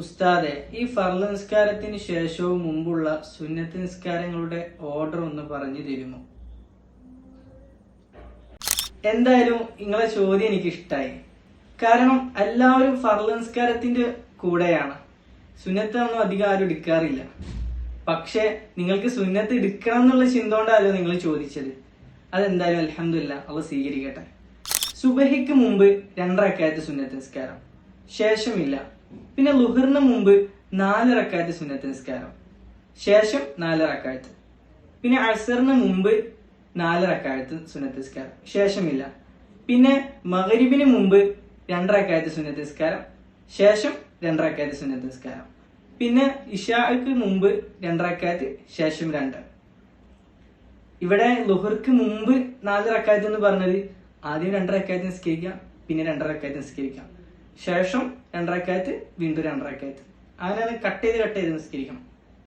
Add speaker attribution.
Speaker 1: ഉസ്താദെ ഈ ഫർൾ നിസ്കാരത്തിന് ശേഷവും മുമ്പുള്ള സുന്നത്ത് നിസ്കാരങ്ങളുടെ ഓർഡർ ഒന്ന് പറഞ്ഞു തരുമോ? എന്തായാലും നിങ്ങളെ ചോദ്യം എനിക്ക് ഇഷ്ടമായി കാരണം എല്ലാവരും ഫർൾ നിസ്കാരത്തിന്റെ കൂടെയാണ്. സുന്നത്ത് ഒന്നും അധികം ആരും എടുക്കാറില്ല. പക്ഷെ നിങ്ങൾക്ക് സുന്നത്ത് എടുക്കണം എന്നുള്ള ചിന്ത കൊണ്ടല്ലോ നിങ്ങൾ ചോദിച്ചത്. അതെന്തായാലും അലഹമില്ല അവ സ്വീകരിക്കട്ടെ. സുബഹിക്ക് മുമ്പ് രണ്ടരക്കായത്ത് സുന്നത്ത് നിസ്കാരം. ശേഷമില്ല. പിന്നെ ലുഹറിന് മുമ്പ് നാല് റക്കാറ്റ് സുന്നത്ത് നിസ്കാരം. ശേഷം നാല് റക്കായത്ത് പിന്നെ അസറിന് മുമ്പ് നാല് റക്കായത്ത് സുന്നത്ത് നിസ്കാരം. ശേഷമില്ല. പിന്നെ മകരിബിന് മുമ്പ് രണ്ടരക്കായത്ത് സുന്നത്ത് നിസ്കാരം. ശേഷം രണ്ടരക്കായത്ത് സുന്നത്ത് നിസ്കാരം. പിന്നെ ഇഷാക്ക് മുമ്പ് രണ്ടരക്കായത്ത് ശേഷം രണ്ട്. ഇവിടെ ലുഹർക്ക് മുമ്പ് നാല് റക്കായത്ത് എന്ന് പറഞ്ഞത് ആദ്യം രണ്ടരക്കായത്ത് നിസ്കരിക്കാം പിന്നെ രണ്ടരക്കായത്ത് നിസ്കരിക്കാം. ശേഷം രണ്ടരക്കായത്ത് വീണ്ടും രണ്ടരക്കായത്ത് അങ്ങനെ കട്ട് ചെയ്ത് കട്ട് ചെയ്ത് നിസ്കരിക്കണം?